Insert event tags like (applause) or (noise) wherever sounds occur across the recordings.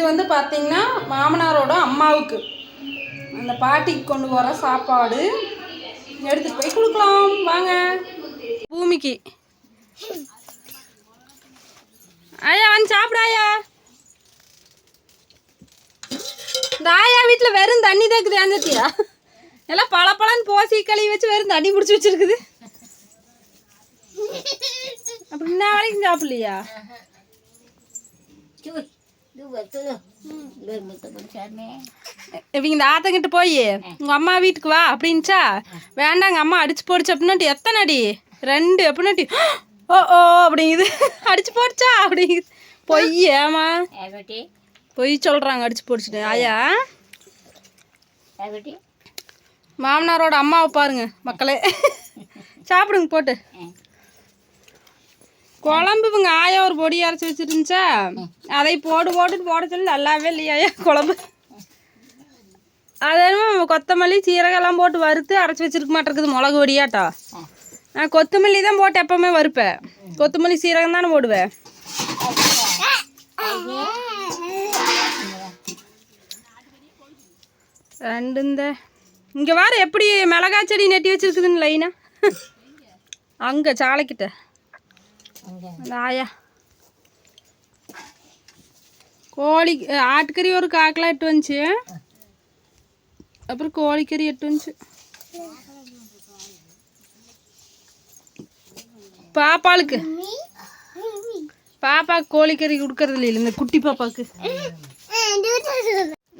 இது வந்து பார்த்தீங்கன்னா மாமனாரோட அம்மாவுக்கு. அந்த பாட்டிக்கு கொண்டு வர சாப்பாடு. எடுத்து போய் கொடுக்கலாம். வாங்க. பூமிக்கு. ஐயா வந்து சாப்பிடு இந்த ஆயா வீட்டில் வெறும் தண்ணி தான் இருக்குது அஞ்சத்தியா எல்லாம் பளபளன்னு போசி கழுவி வச்சு வெறும் தண்ணி பிடிச்சி வச்சிருக்குது. அப்புறம் இன்ன வரைக்கும் சாப்பிடலையா? இவங்க இந்த ஆத்தங்கிட்ட போய் உங்கள் அம்மா வீட்டுக்கு வா அப்படின்ச்சா வேண்டாங்க அம்மா அடிச்சு போடுச்சு அப்படின்னாட்டி எத்தனை அடி? ரெண்டு அப்படின்னாட்டி ஓ ஓ அப்படிங்குது. அடிச்சு போடுச்சா? அப்படிங்குது. பொய் ஏமா. பொய் சொல்கிறாங்க அடிச்சு போடுச்சுட்டு. ஆயா. மாமனாரோட அம்மாவை பாருங்க மக்களே. (laughs) சாப்பிடுங்க போட்டு. குழம்பு இவங்க ஆயா ஒரு பொடி அரைச்சி வச்சிருந்துச்சா? அதை போடு போட்டுட்டு போட சொல்லி நல்லாவே இல்லையா? குழம்பு. அது என்னமோ கொத்தமல்லி சீரகம் எல்லாம் போட்டு வறுத்து அரைச்சி வச்சிருக்க மாட்டேங்குது மிளகு பொடியாட்டா. நான் கொத்தமல்லி தான் போட்டு எப்பவுமே வறுப்பேன். கொத்தமல்லி சீரகம் தானே போடுவேன். ரெண்டு இந்த. இங்கே வார எப்படி மிளகா செடி நெட்டி வச்சிருக்குதுன்னு லைனா அங்கே சாலைக்கிட்ட. ஆயா கோழி ஆட்டுக்கறி ஒரு காக்கெலாம் எட்டு வந்துச்சு. அப்புறம் கோழிக்கறி எட்டு வந்துச்சு. பாப்பாளுக்கு. பாப்பாக்கு கோழிக்கறி கொடுக்கறது இல்லை இந்த குட்டி பாப்பாக்கு.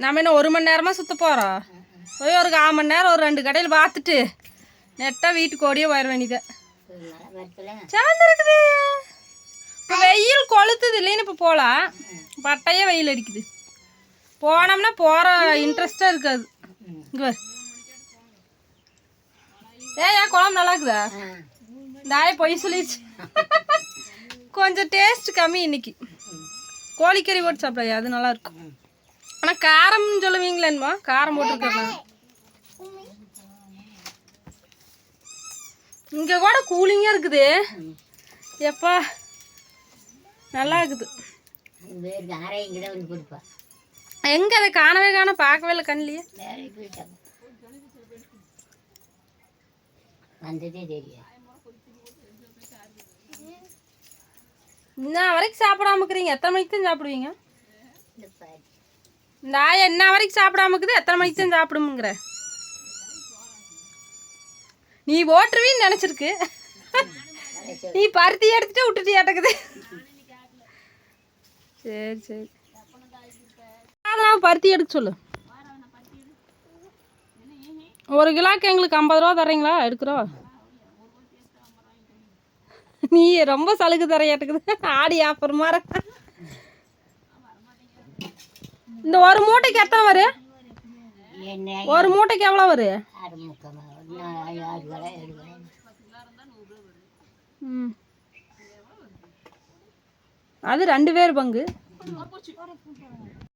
நம்ம என்ன ஒரு மணி நேரமாக சுத்த போகிறோம் போய் ஒரு கால் மணி நேரம் ஒரு ரெண்டு கடையில் பார்த்துட்டு நெட்டாக வீட்டுக்கு ஓடியே போயிட வேண்டியதை. Malah betul. சார்ந்து இருக்குது. இப்போ வெயில் கொளுத்துது. இல்லைன்னு இப்போ போகலாம் பட்டையே வெயில் அடிக்குது. போனோம்னா போகிற இன்ட்ரெஸ்டாக இருக்காது. இங்கே பாரு. ஏன் குழம்பு நல்லா இருக்குதா? தாய பொய் சொல்லிடுச்சு. கொஞ்சம் டேஸ்ட் கம்மி இன்னைக்கு. கோழிக்கறி போட்டு சாப்பிடாது அது நல்லா இருக்கும். ஆனால் காரம்னு சொல்லுவீங்களேன்மா காரம் போட்டிருக்கேன். இங்கே கூட கூலிங்காக இருக்குது. எப்பா? நல்லா இருக்குது வேறு யாரையும் இங்கே வந்து கொடுப்பா எங்கே அதை காணவே காண பார்க்கவே இல்லை கண்ணிலேயே. இன்ன வரைக்கும் சாப்பிடாம இருக்கிறீங்க. எத்தனை மணிக்கு தான் சாப்பிடுவீங்க? இந்த ஆயா என்ன வரைக்கும் சாப்பிடாம இருக்குது? எத்தனை மணிக்கு தான் சாப்பிடுமுங்கிற? நீ ஓட்டுருவின்னு நினச்சிருக்கு. நீ பருத்தி எடுத்துட்டு விட்டுட்டு ஏட்டக்குது சரி சரி. அதெல்லாம் பருத்தி எடுக்க சொல்லு. ஒரு கிலோக்கு எங்களுக்கு ஐம்பது ரூபா தர்றீங்களா? எடுக்கிறோம் நீ ரொம்ப சலுகை தரையாட்டுக்குது. ஆடி ஆஃபர் மாற. இந்த ஒரு மூட்டைக்கு எத்தனை வரும் என்ன ஒரு மூட்டைக்கு எவ்வளோ வரும். ம். அது ரெண்டு பேர் பங்கு.